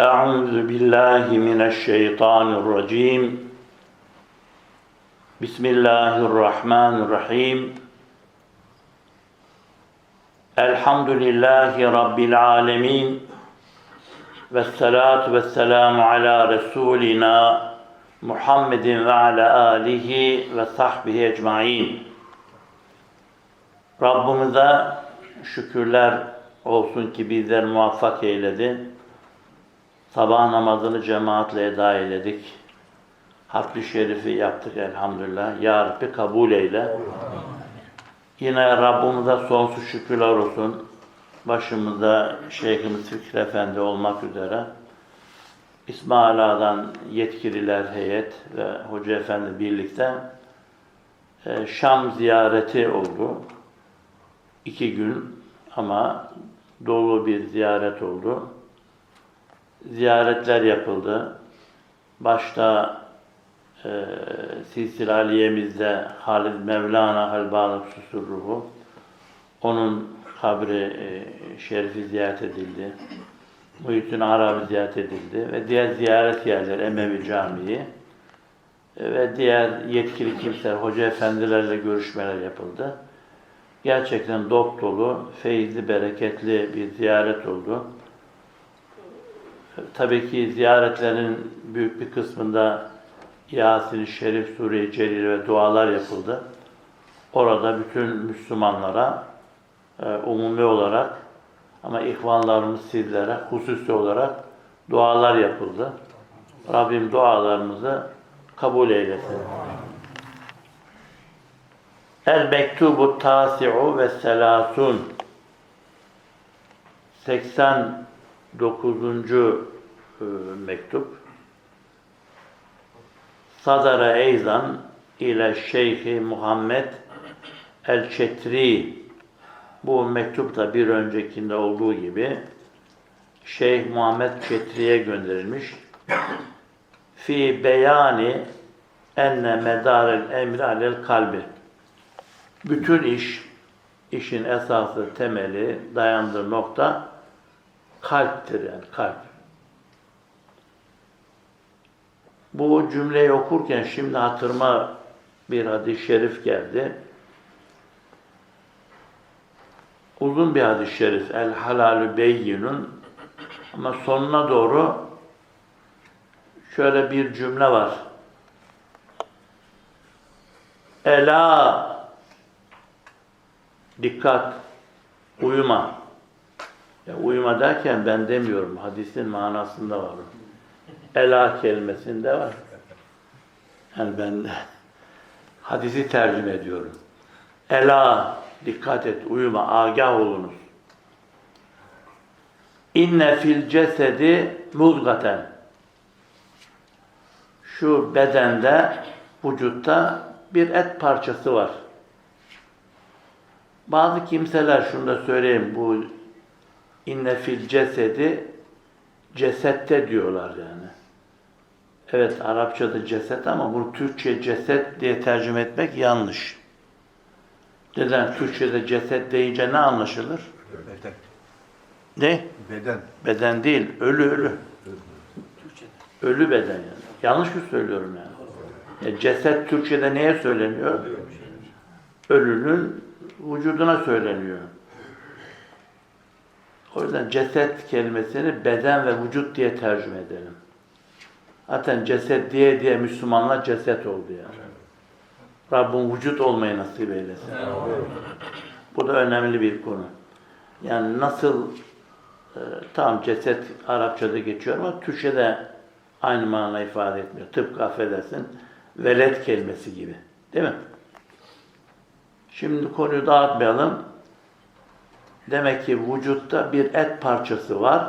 أعوذ بالله من الشيطان الرجيم بسم الله الرحمن الرحيم الحمد لله رب العالمين والصلاة والسلام على رسولنا محمد وعلى آله وصحبه ecmaîn. Rabbimize şükürler olsun ki bizler muvaffak eyledi. Sabah namazını cemaatle eda eyledik. Hakkı şerifi yaptık elhamdülillah. Ya Rabbi kabul eyle. Yine Rabbimize sonsuz şükürler olsun. Başımızda Şeyhimiz Fikri Efendi olmak üzere İsmail Ağa'dan yetkililer heyet ve Hoca Efendi birlikte e, Şam ziyareti oldu. İki gün ama dolu bir ziyaret oldu. Ziyaretler yapıldı. Başta e, Silsile Aliye'mizde Halid Mevlana Halbalık Susurruhu onun kabri e, şerifi ziyaret edildi. Muhittin Arabi ziyaret edildi ve diğer ziyaret yerleri Emevi Camii e, ve diğer yetkili kimseler, hoca efendilerle görüşmeler yapıldı. Gerçekten dop dolu, feyizli, bereketli bir ziyaret oldu. Tabii ki ziyaretlerin büyük bir kısmında Yasin, Şerif, Sure-i Celil ve dualar yapıldı. Orada bütün Müslümanlara e, umumi olarak ama ihvanlarımız sizlere hususi olarak dualar yapıldı. Rabbim dualarımızı kabul eylesin. El mektubu tasi'u ve selasun 80 9. E, mektup Sadara Eyzan ile Şeyhi Muhammed El-Çetri bu mektup da bir öncekinde olduğu gibi Şeyh Muhammed Çetri'ye gönderilmiş. Fi beyani enne medarel emri alel kalbi. Bütün iş, işin esası, temeli, dayandığı nokta kalptir yani kalp. Bu cümleyi okurken şimdi hatırıma bir hadis-i şerif geldi. Uzun bir hadis-i şerif. El halalü beyyinun ama sonuna doğru şöyle bir cümle var. Ela dikkat uyuma. Ya uyuma derken ben demiyorum. Hadisin manasında var. Ela kelimesinde var. Yani ben hadisi tercüme ediyorum. Ela dikkat et, uyuma, agah olunuz. İnne fil cesedi muzgaten. Şu bedende, vücutta bir et parçası var. Bazı kimseler şunu da söyleyeyim bu inne fil cesedi cesette diyorlar yani. Evet Arapçada ceset ama bunu Türkçe ceset diye tercüme etmek yanlış. Neden? Türkçe'de ceset deyince ne anlaşılır? Beden. Ne? Beden. Beden değil, ölü ölü. Ölü beden yani. Yanlış mı söylüyorum yani? Ya ceset Türkçe'de neye söyleniyor? Ölünün vücuduna söyleniyor. O yüzden ceset kelimesini beden ve vücut diye tercüme edelim. Zaten ceset diye diye Müslümanlar ceset oldu yani. Rabbim vücut olmayı nasip eylesin. Bu da önemli bir konu. Yani nasıl e, tamam ceset Arapçada geçiyor ama Türkçe'de aynı mana ifade etmiyor. Tıpkı affedersin velet kelimesi gibi. Değil mi? Şimdi konuyu dağıtmayalım. Demek ki vücutta bir et parçası var.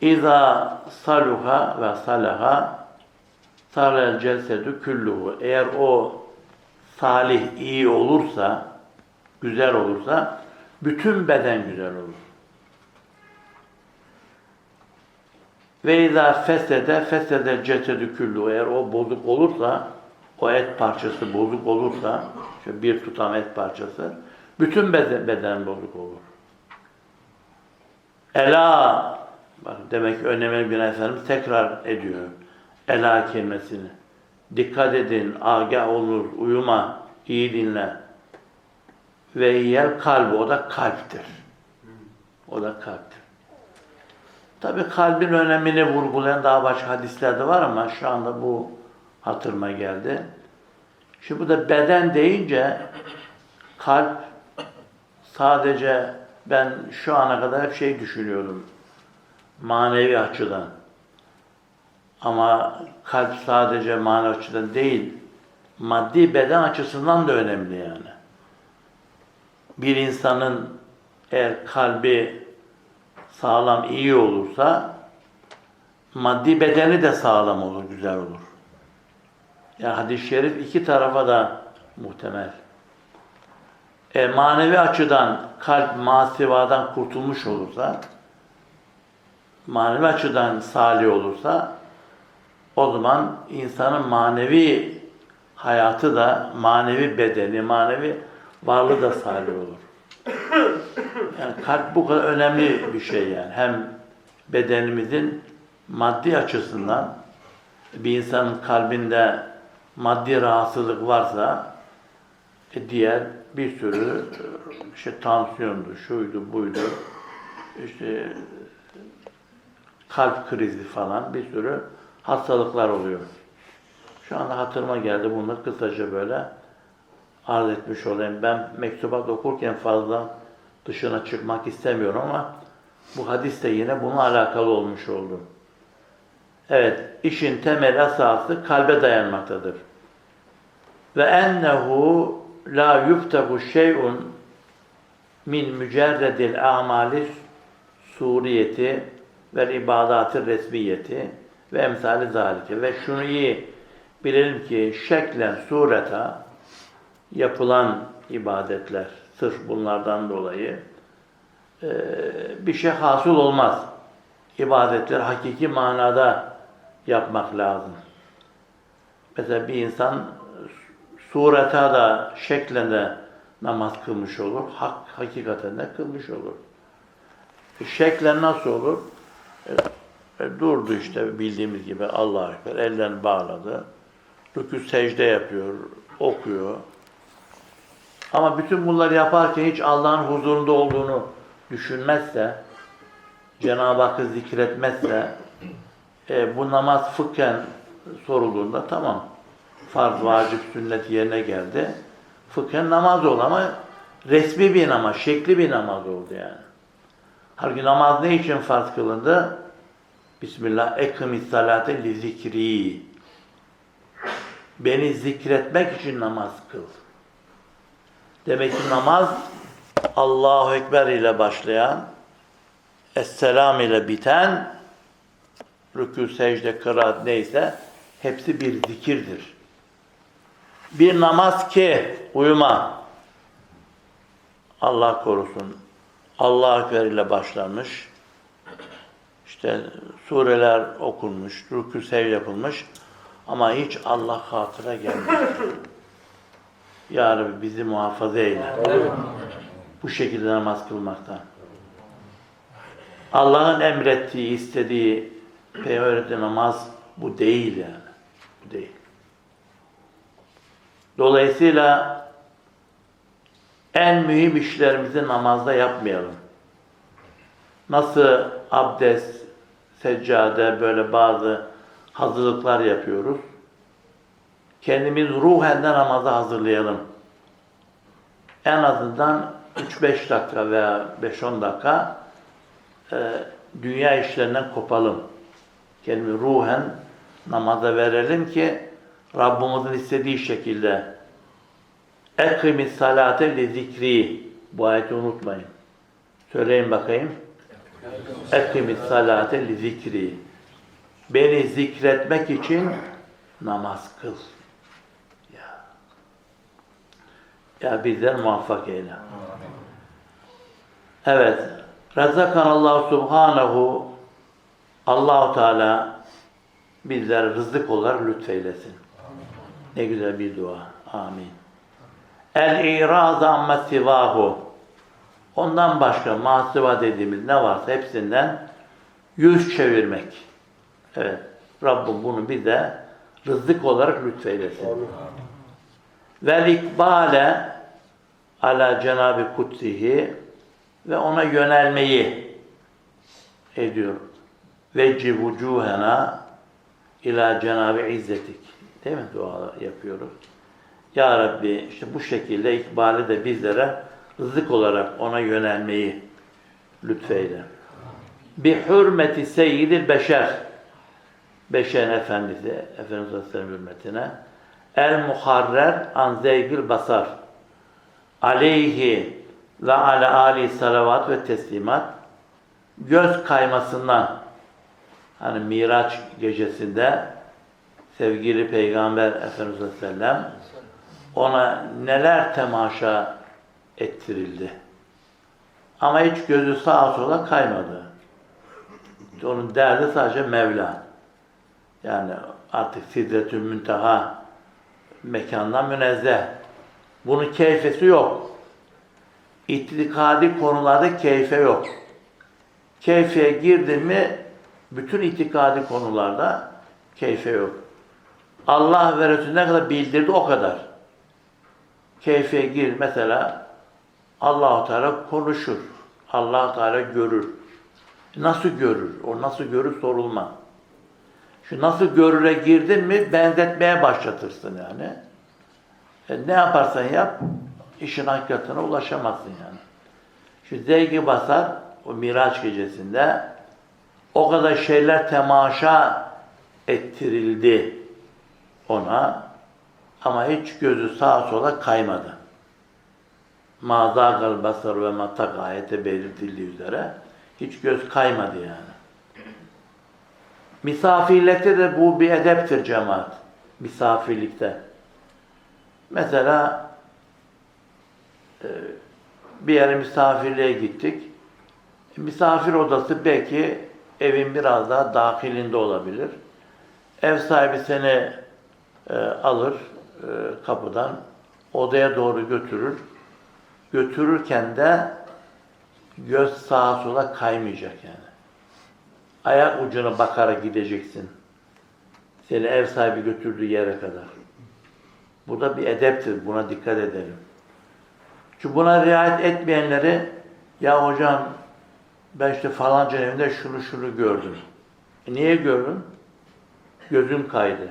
İza saluha ve salaha salel cesedü külluhu. Eğer o salih, iyi olursa, güzel olursa, bütün beden güzel olur. Ve izâ fesede, fesede cesedü külluhu. Eğer o bozuk olursa, o et parçası bozuk olursa, şöyle bir tutam et parçası, bütün beden, beden bozuk olur. Ela Bak demek ki önemli bir Efendimiz tekrar ediyor. Ela kelimesini. Dikkat edin, agah olur, uyuma, iyi dinle. Ve yer kalbi, o da kalptir. O da kalptir. Tabi kalbin önemini vurgulayan daha başka hadisler de var ama şu anda bu hatırıma geldi. Şimdi bu da beden deyince kalp sadece ben şu ana kadar hep şey düşünüyordum. Manevi açıdan. Ama kalp sadece manevi açıdan değil, maddi beden açısından da önemli yani. Bir insanın eğer kalbi sağlam, iyi olursa maddi bedeni de sağlam olur, güzel olur. Yani hadis-i şerif iki tarafa da muhtemel. E, manevi açıdan kalp masivadan kurtulmuş olursa, manevi açıdan salih olursa, o zaman insanın manevi hayatı da, manevi bedeni, manevi varlığı da salih olur. Yani kalp bu kadar önemli bir şey yani. Hem bedenimizin maddi açısından bir insanın kalbinde maddi rahatsızlık varsa e, diğer bir sürü e, işte tansiyondu, şuydu, buydu, işte kalp krizi falan bir sürü hastalıklar oluyor. Şu anda hatırıma geldi bunu kısaca böyle arz etmiş olayım. Ben mektubat okurken fazla dışına çıkmak istemiyorum ama bu hadis de yine bununla alakalı olmuş oldu. Evet, işin temel esası kalbe dayanmaktadır. Ve ennehu la yuftahu şey'un min mücerredil amali suriyeti ve ibadatı resmiyeti ve emsali zalike. Ve şunu iyi bilelim ki şeklen sureta yapılan ibadetler sırf bunlardan dolayı e, bir şey hasıl olmaz. İbadetler hakiki manada yapmak lazım. Mesela bir insan sureta da şeklen de namaz kılmış olur. Hak, hakikaten de kılmış olur. E, şeklen nasıl olur? E, e, durdu işte bildiğimiz gibi Allah'a Ekber. Ellerini bağladı. Rükû secde yapıyor, okuyor. Ama bütün bunları yaparken hiç Allah'ın huzurunda olduğunu düşünmezse, Cenab-ı Hakk'ı zikretmezse, e, bu namaz fıkhen sorulduğunda tamam, farz, vacip, sünnet yerine geldi. Fıkhen namaz oldu ama resmi bir namaz, şekli bir namaz oldu yani. Halbuki namaz ne için farz kılındı? Bismillah, ekımis salate li zikri. Beni zikretmek için namaz kıl. Demek ki namaz Allahu Ekber ile başlayan, Esselam ile biten, rükû, secde, kıraat neyse hepsi bir zikirdir. Bir namaz ki uyuma, Allah korusun, Allahu Ekber ile başlanmış, işte sureler okunmuş, rükû, secde yapılmış ama hiç Allah hatıra gelmemiş. Ya Rabbi bizi muhafaza eyle. Bu şekilde namaz kılmaktan. Allah'ın emrettiği, istediği, peygamber namaz bu değil yani. Bu değil. Dolayısıyla en mühim işlerimizi namazda yapmayalım. Nasıl abdest, seccade böyle bazı hazırlıklar yapıyoruz kendimiz ruhen de namaza hazırlayalım. En azından 3-5 dakika veya 5-10 dakika e, dünya işlerinden kopalım. Kendimizi ruhen namaza verelim ki Rabbimizin istediği şekilde ekimiz salate li zikri bu ayeti unutmayın. Söyleyin bakayım. Ekimiz salate li zikri beni zikretmek için namaz kıl. Ya bizler muvaffak eyle. Evet. Razzakan Allah Subhanahu Allahu Teala bizlere rızık olarak lütfeylesin. Ne güzel bir dua. Amin. El-i'raz amme sivahu. Ondan başka masiva dediğimiz ne varsa hepsinden yüz çevirmek. Evet. Rabbim bunu bize rızık olarak lütfeylesin. Vel ikbale ala Cenab-ı Kutsihi ve ona yönelmeyi ediyor. Vecci vucuhena ila Cenab-ı İzzetik. Değil mi? Dua yapıyoruz. Ya Rabbi işte bu şekilde ikbali de bizlere rızık olarak ona yönelmeyi lütfeyle. Bi hürmeti seyyidil beşer. Beşerin efendisi, Efendimiz Aleyhisselam hürmetine. El muharrer an zevgil basar. Aleyhi ve ala ali salavat ve teslimat. Göz kaymasından hani Miraç gecesinde sevgili Peygamber Efendimiz Aleyhisselam ona neler temaşa ettirildi. Ama hiç gözü sağa sola kaymadı. Onun derdi sadece Mevla. Yani artık Sidretül Münteha mekandan münezzeh. Bunun keyfesi yok. İtikadi konularda keyfe yok. Keyfeye girdin mi bütün itikadi konularda keyfe yok. Allah ve Resulü ne kadar bildirdi o kadar. Keyfeye gir mesela Allahu Teala konuşur. Allah Teala görür. Nasıl görür? O nasıl görür sorulmaz. Şu nasıl görüre girdin mi benzetmeye başlatırsın yani. E, ne yaparsan yap işin hakikatine ulaşamazsın yani. Şu zevki basar o Miraç gecesinde o kadar şeyler temaşa ettirildi ona ama hiç gözü sağa sola kaymadı. Mazâgal basar ve matak ayete belirtildiği üzere hiç göz kaymadı yani. Misafirlikte de bu bir edeptir cemaat. Misafirlikte. Mesela e, bir yere misafirliğe gittik. Misafir odası belki evin biraz daha dahilinde olabilir. Ev sahibi seni e, alır e, kapıdan odaya doğru götürür. Götürürken de göz sağa sola kaymayacak yani. Ayak ucuna bakarak gideceksin. Seni ev sahibi götürdüğü yere kadar. Bu da bir edeptir. Buna dikkat edelim. Çünkü buna riayet etmeyenleri ya hocam ben işte falanca evinde şunu şunu gördüm. E niye gördün? Gözün kaydı.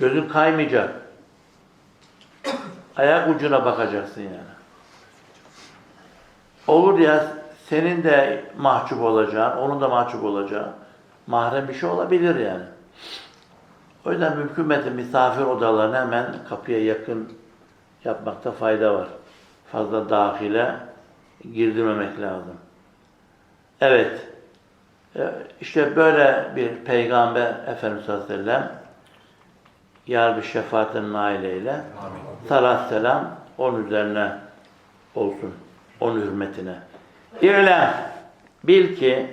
Gözün kaymayacak. Ayak ucuna bakacaksın yani. Olur ya senin de mahcup olacağın, onun da mahcup olacağı mahrem bir şey olabilir yani. O yüzden mümkün mertebe misafir odalarını hemen kapıya yakın yapmakta fayda var. Fazla dahile girdirmemek lazım. Evet. Ee, işte böyle bir peygamber Efendimiz sallallahu aleyhi ve sellem yar bir şefaatin aileyle salat selam onun üzerine olsun. Onun hürmetine. İ'lem bil ki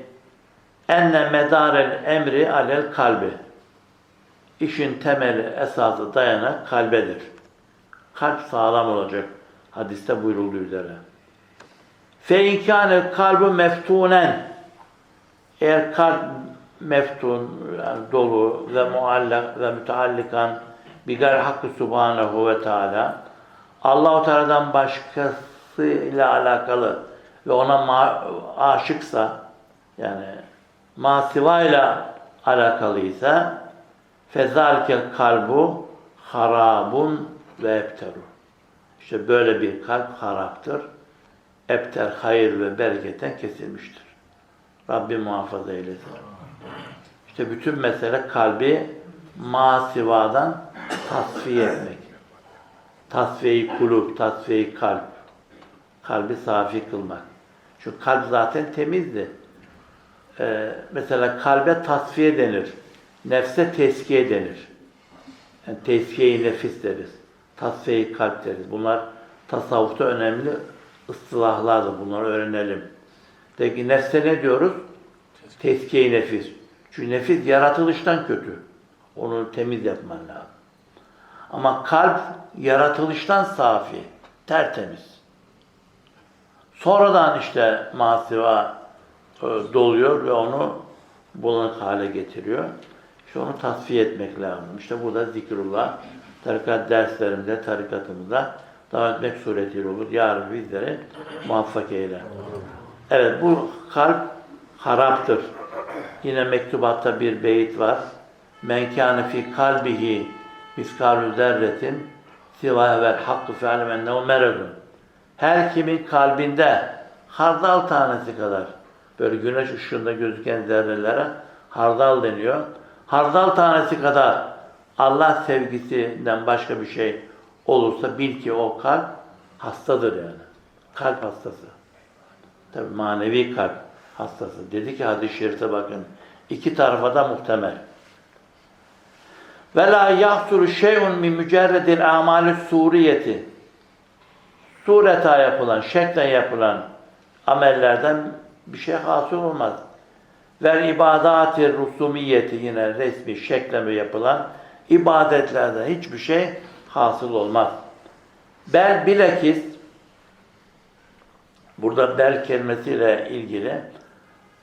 enne medarel emri alel kalbi. İşin temeli, esası, dayanak kalbedir. Kalp sağlam olacak. Hadiste buyurulduğu üzere. Fe inkâne kalbu meftunen eğer kalp meftun, yani dolu ve muallak ve müteallikan bir gayri hakkı subhanehu ve teala Allah-u Teala'dan başkası ile alakalı ve ona aşıksa yani masiva ile alakalıysa fezalkel kalbu harabun ve ebteru. İşte böyle bir kalp haraptır. Ebter hayır ve bereketten kesilmiştir. Rabbim muhafaza eylesin. İşte bütün mesele kalbi masivadan tasfiye etmek. Tasfiye-i kulub, tasfiye-i kalp. Kalbi safi kılmak. Çünkü kalp zaten temizdi. Ee, mesela kalbe tasfiye denir. Nefse teskiye denir. Yani teskiye-i nefis deriz. Tasfiye-i kalp deriz. Bunlar tasavvufta önemli ıstılahlardır. Bunları öğrenelim. Peki nefse ne diyoruz? Teskiye-i nefis. Çünkü nefis yaratılıştan kötü. Onu temiz yapman lazım. Ama kalp yaratılıştan safi, tertemiz. Sonradan işte masiva e, doluyor ve onu bulanık hale getiriyor. İşte onu tasfiye etmek lazım. İşte burada zikrullah, tarikat derslerinde, tarikatımızda davet etmek suretiyle olur. Yarın bizleri muvaffak eyle. Evet bu kalp haraptır. Yine mektubatta bir beyit var. Men kâne fî kalbihi miskalü zerretin siva vel hakkı fe'alem ennehu meredun. Her kimin kalbinde hardal tanesi kadar böyle güneş ışığında gözüken zerrelere hardal deniyor. Hardal tanesi kadar Allah sevgisinden başka bir şey olursa bil ki o kalp hastadır yani. Kalp hastası. Tabi manevi kalp hastası. Dedi ki hadis-i şerife bakın. iki tarafa da muhtemel. Ve yahsuru şey'un min mücerredil amalü suriyeti. Sureta yapılan, şeklen yapılan amellerden bir şey hasıl olmaz. Ve ibadati rusumiyeti yine resmi şekleme yapılan ibadetlerden hiçbir şey hasıl olmaz. Bel bilakis burada bel kelimesiyle ilgili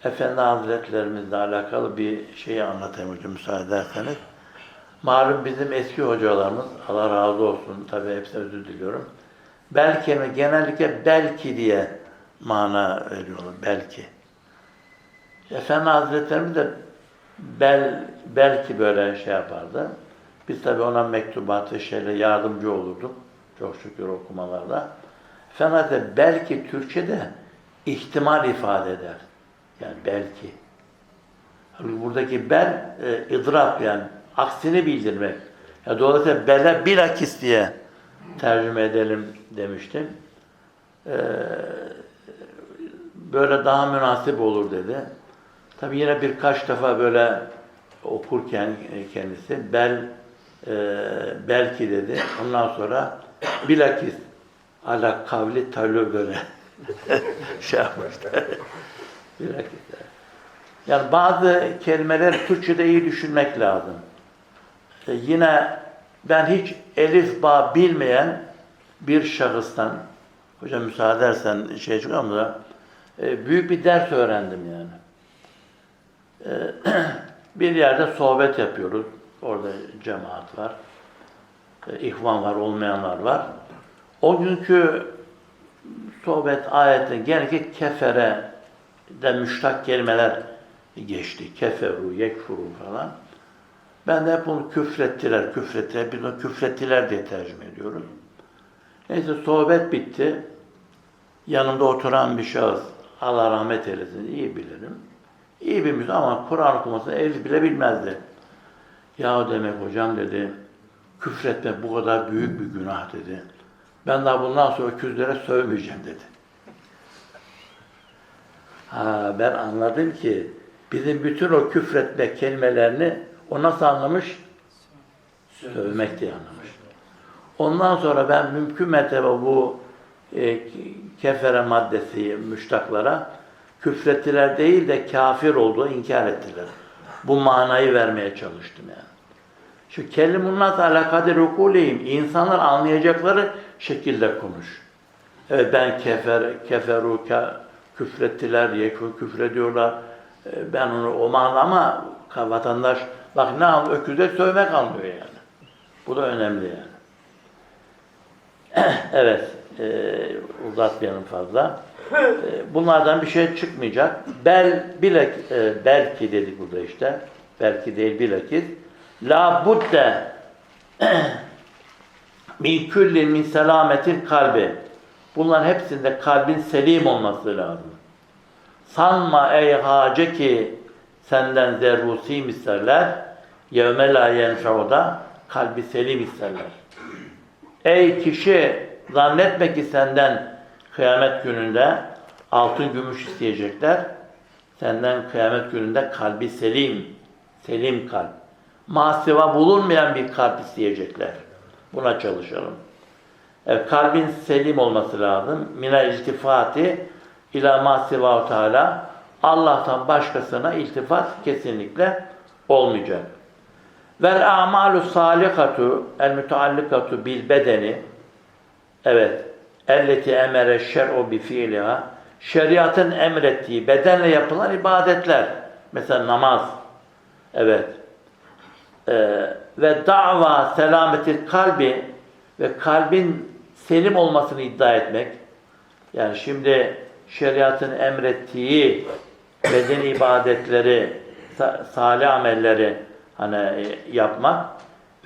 Efendi Hazretlerimizle alakalı bir şeyi anlatayım hocam müsaade ederseniz. Malum bizim eski hocalarımız, Allah razı olsun, tabii hepsine özür diliyorum. Bel kelime genellikle belki diye mana veriyorlar, belki. Efendi Hazretlerimiz de bel, belki böyle şey yapardı. Biz tabii ona mektubatı şeyle yardımcı olurduk. Çok şükür okumalarda. Efendi Hazretleri belki Türkçe'de ihtimal ifade eder. Yani belki. Buradaki bel e, idrap yani aksini bildirmek. Ya dolayısıyla bele bilakis diye tercüme edelim demiştim. Ee, böyle daha münasip olur dedi. Tabi yine birkaç defa böyle okurken kendisi bel e, belki dedi. Ondan sonra bilakis ala kavli talü böyle şey yapmışlar. bilakis. Yani bazı kelimeler Türkçe'de iyi düşünmek lazım. E, yine ben hiç elif ba bilmeyen bir şahıstan, hocam müsaade edersen şey çıkıyor da, e, büyük bir ders öğrendim yani. E, bir yerde sohbet yapıyoruz. Orada cemaat var. E, var, olmayanlar var. O günkü sohbet ayette genellikle kefere de müştak kelimeler geçti. Keferu, yekfuru falan. Ben de hep onu küfrettiler, küfrettiler. Biz onu küfrettiler diye tercüme ediyoruz. Neyse sohbet bitti. Yanımda oturan bir şahıs, Allah rahmet eylesin, iyi bilirim. İyi bir Müslüman ama Kur'an okumasını el bile bilmezdi. Ya demek hocam dedi, küfretmek bu kadar büyük bir günah dedi. Ben daha bundan sonra öküzlere sövmeyeceğim dedi. Ha, ben anladım ki bizim bütün o küfretme kelimelerini o nasıl anlamış? Sövmek diye anlamış. Ondan sonra ben mümkün mertebe bu e, kefere maddesi müştaklara küfrettiler değil de kafir olduğu inkar ettiler. Bu manayı vermeye çalıştım yani. Şu kelimunat ala kadir ukuleyim. İnsanlar anlayacakları şekilde konuş. Evet ben kefer, keferu, ke, küfrettiler küfrediyorlar. E, ben onu o ama vatandaş bak ne anlıyor? Öküze sövmek anlıyor yani. Bu da önemli yani. evet. E, uzatmayalım fazla. E, bunlardan bir şey çıkmayacak. Bel bilek e, belki dedik burada işte. Belki değil bilakis. La budde min küllin min selametin kalbi. Bunların hepsinde kalbin selim olması lazım. Sanma ey hace ki senden zerrusim isterler. Yevme la yenfe'uda kalbi selim isterler. Ey kişi zannetme ki senden kıyamet gününde altın gümüş isteyecekler. Senden kıyamet gününde kalbi selim, selim kalp. Masiva bulunmayan bir kalp isteyecekler. Buna çalışalım. Kalbin selim olması lazım. Mina iltifati ila masiva teala Allah'tan başkasına iltifat kesinlikle olmayacak. Vel a'malu salihatu el müteallikatu bil bedeni evet elleti emere şer'u bi fiiliha şeriatın emrettiği bedenle yapılan ibadetler Mesela namaz. Evet. Ee, ve dava selametil kalbi ve kalbin selim olmasını iddia etmek. Yani şimdi şeriatın emrettiği beden ibadetleri, sa- salih amelleri hani e, yapmak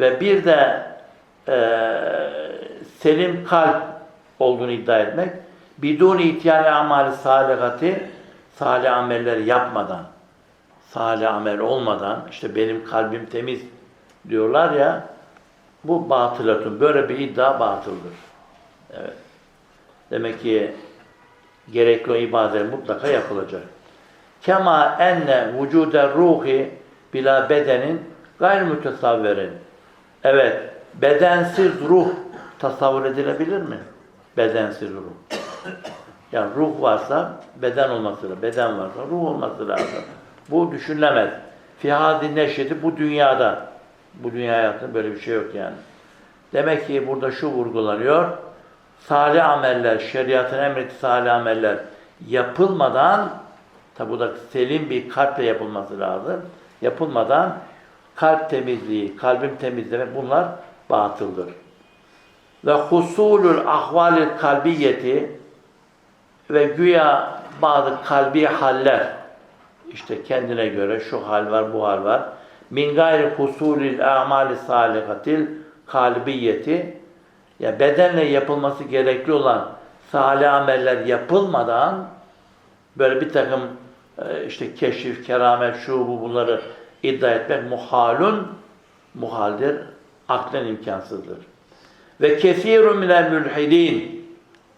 ve bir de e, selim kalp olduğunu iddia etmek. Bidun ihtiyari amali salihati salih amelleri yapmadan salih amel olmadan işte benim kalbim temiz diyorlar ya bu batılatun. Böyle bir iddia batıldır. Demek ki gerekli o ibadet mutlaka yapılacak. Kema enne vücude ruhi bila bedenin gayr mütesavverin. Evet, bedensiz ruh tasavvur edilebilir mi? Bedensiz ruh. Yani ruh varsa beden olması lazım. Beden varsa ruh olması lazım. Bu düşünülemez. Fihadi neşreti bu dünyada. Bu dünya hayatında böyle bir şey yok yani. Demek ki burada şu vurgulanıyor. Salih ameller, şeriatın emrettiği salih ameller yapılmadan tabi bu da selim bir kalple yapılması lazım. Yapılmadan kalp temizliği, kalbim temizlemek bunlar batıldır. Ve husulül ahvalil kalbiyeti ve güya bazı kalbi haller işte kendine göre şu hal var, bu hal var. Min gayri husulil amali salihatil kalbiyeti ya bedenle yapılması gerekli olan salih ameller yapılmadan böyle bir takım e, işte keşif, keramet, şu bu bunları iddia etmek muhalun muhaldir, aklen imkansızdır. Ve kesirun minel mülhidin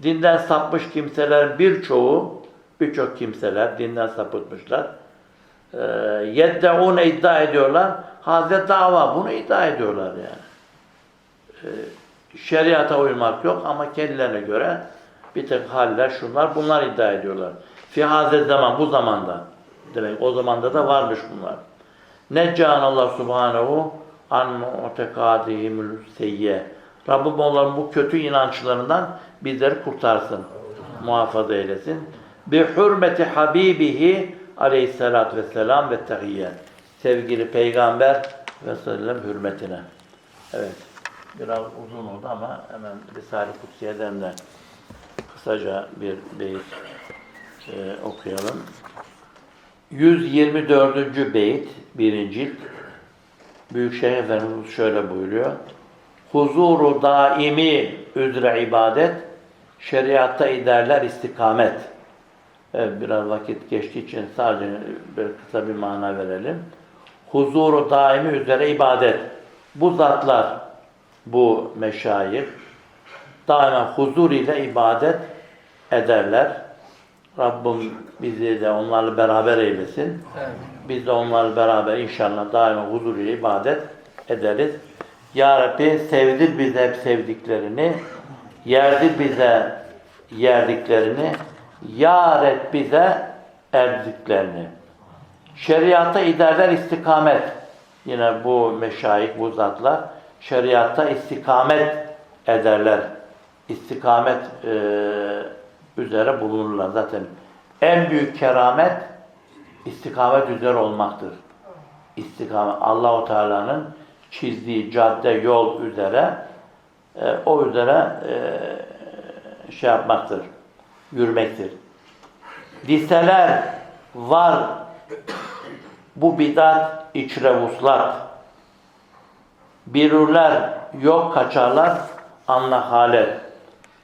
dinden sapmış kimseler birçoğu birçok kimseler dinden sapıtmışlar. E, yeddeune iddia ediyorlar. Hazret dava bunu iddia ediyorlar yani. Şeriata uymak yok ama kendilerine göre bir tek haller şunlar bunlar iddia ediyorlar. Fi hazret zaman bu zamanda demek o zamanda da varmış bunlar. Neccan Allah Subhanahu an mu'tekadihimul seyye. Rabbim onların bu kötü inançlarından bizleri kurtarsın. Muhafaza eylesin. Bi hürmeti habibihi aleyhissalatü vesselam ve tehiyye. Sevgili peygamber ve sellem hürmetine. Evet. Biraz uzun oldu ama hemen Risale-i Kutsiye'den de kısaca bir beyit e, okuyalım. 124. beyit, birinci. Büyükşehir Efendimiz şöyle buyuruyor. Huzuru daimi üzre ibadet, şeriatta iderler istikamet. Evet, biraz vakit geçtiği için sadece bir kısa bir mana verelim. Huzuru daimi üzere ibadet. Bu zatlar, bu meşayih daima huzur ile ibadet ederler. Rabbim bizi de onlarla beraber eylesin. Biz de onlarla beraber inşallah daima huzur ile ibadet ederiz. Ya Rabbi sevdir bize hep sevdiklerini, yerdir bize yerdiklerini, yar et bize erdiklerini. Şeriata iderler istikamet. Yine bu meşayih, bu zatlar şeriatta istikamet ederler. İstikamet e, üzere bulunurlar zaten. En büyük keramet istikamet üzere olmaktır. İstikamet Allahu Teala'nın çizdiği cadde, yol üzere e, o üzere e, şey yapmaktır. Yürümektir. Listeler var bu bidat içre vuslat. Birurler yok kaçarlar anla halet.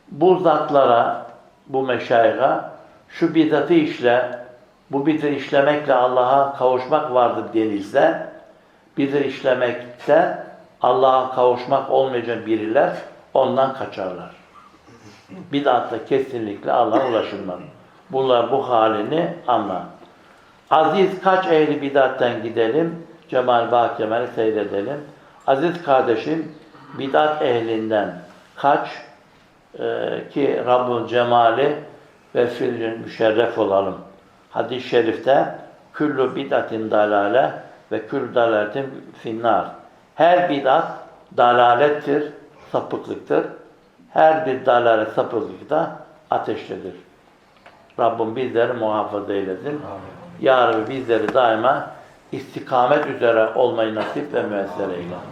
Bu zatlara, bu meşayiha şu bidatı işle, bu bidatı işlemekle Allah'a kavuşmak vardır denilse, bidat işlemekte Allah'a kavuşmak olmayacak biriler ondan kaçarlar. Bidatla kesinlikle Allah'a ulaşılmaz. Bunlar bu halini anlar. Aziz kaç ehli bidattan gidelim, Cemal Bağ Kemal'i seyredelim. Aziz kardeşim, bidat ehlinden kaç e, ki Rabbul Cemali ve filin müşerref olalım. Hadis-i şerifte küllü bid'atin dalale ve küllü dalaletin finnar. Her bid'at dalalettir, sapıklıktır. Her bir dalalet sapıklık da ateştedir. Rabbim bizleri muhafaza eylesin. Ya Rabbi bizleri daima istikamet üzere olmayı nasip ve müessere eyle.